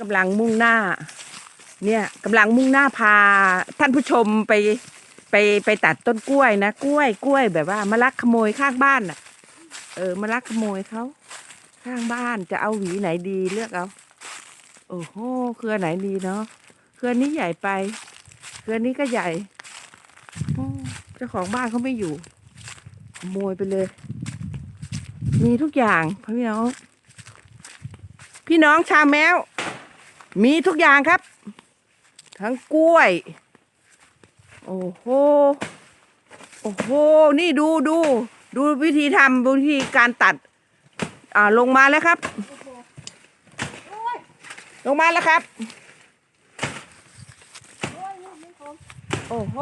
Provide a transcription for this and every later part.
กำลังมุ่งหน้า เนี่ยกำลังมุ่งหน้าพาท่านผู้ชมไปไปไปตัดต้นกล้วยนะกล้วยกล้วยแบบว่ามาลักขโมยข้างบ้านน่ะ เออมาลักขโมยเขาข้างบ้านจะเอาหวีไหนดีเลือกเอาโอ้โหเครือไหนดีเนาะเครือนี้ใหญ่ไป เครือนี้ก็ใหญ่เจ้าของบ้านเขาไม่อยู่ขโมยไปเลย มีทุกอย่างพี่น้อง พี่น้องชาแมว มีทุกอย่างครับ ทั้งกล้วย โอ้โห โอ้โห นี่ดูดู ดูวิธีทำวิธีการตัด อ่าลงมาแล้วครับ ลงมาแล้วครับ โอ้โห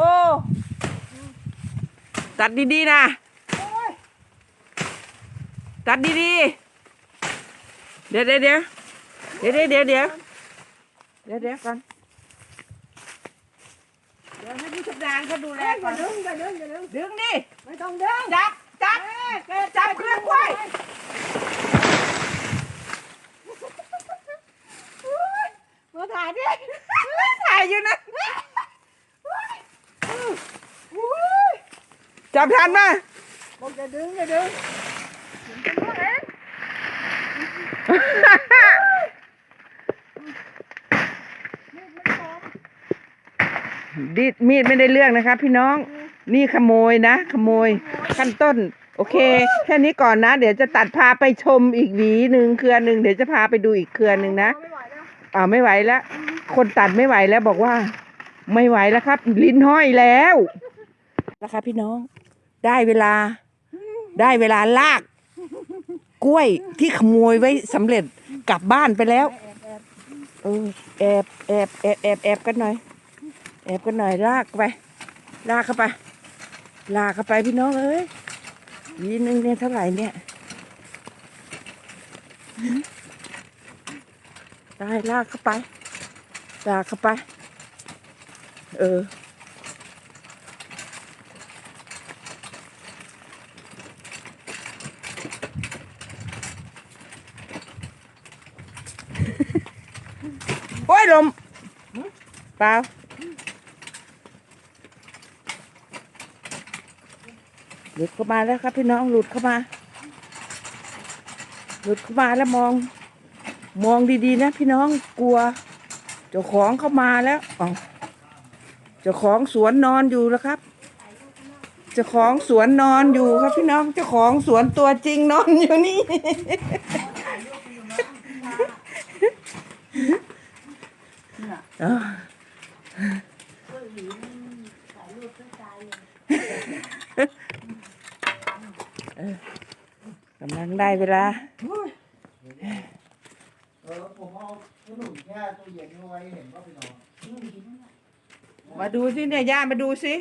ตัดดีๆนะ ตัดดีๆ เดี๋ยวเดี๋ยวเดี๋ยวเดี๋ยวเดี๋ยวเดี๋ยว เดี๋ยวเดี๋ยวก่อนเดี๋ยวให้ผู้ชำนาญเขาดูแลอย่าก่อนดึงอย่าดึงอย่าดึงดึงดิไม่ต้องดึงจับจับจับเครื่องกล้วยมาถ่ายดิถ่ายอยู่นะจับทันไหมบอกอย่าดึงอย่าดึง ดิดมีดไม่ได้เรื่องนะครับพี่น้องนี่ขโมยนะ ขโมยขั้นต้น โอเค แค่นี้ก่อนนะ เดี๋ยวจะตัดพาไปชมอีกหวีหนึ่งเครือหนึ่งเดี๋ยวจะพาไปดูอีกเครือหนึ่งนะอ่าไม่ไหวแล้วคนตัดไม่ไหวแล้วบอกว่า ไม่ไหวแล้วครับ ลิ้นห้อยแล้วนะครับพี่น้อง ได้เวลา ได้เวลาลาก กล้วยที่ขโมยไว้สำเร็จกลับบ้านไปแล้ว เออแอบแอบแอบแอบแอบกันหน่อย แอบกันหน่อยลากไป ลากเข้าไป ลากเข้าไปพี่น้องเอ้ยยีนึงเนี่ยเท่าไหร่เนี่ยได้ลากเข้าไป ลากเข้าไป เออ โอ้ยลมเปล่า หลุดเข้ามาแล้วครับพี่น้องหลุดเข้ามา หลุดเข้ามาแล้วมอง มองดีๆนะพี่น้องกลัวเจ้าของเข้ามาแล้วอ๋อเจ้าของสวนนอนอยู่แล้วครับเจ้าของสวนนอนอยู่ครับพี่น้องเจ้าของสวนตัวจริงนอนอยู่นี่เออเออ กำลังได้เวลา เออผมเอาขนมแช่ตู้เย็นเอาไว้เห็นว่าพี่น้องมาดูสิเนี่ยย่ามาดูสิ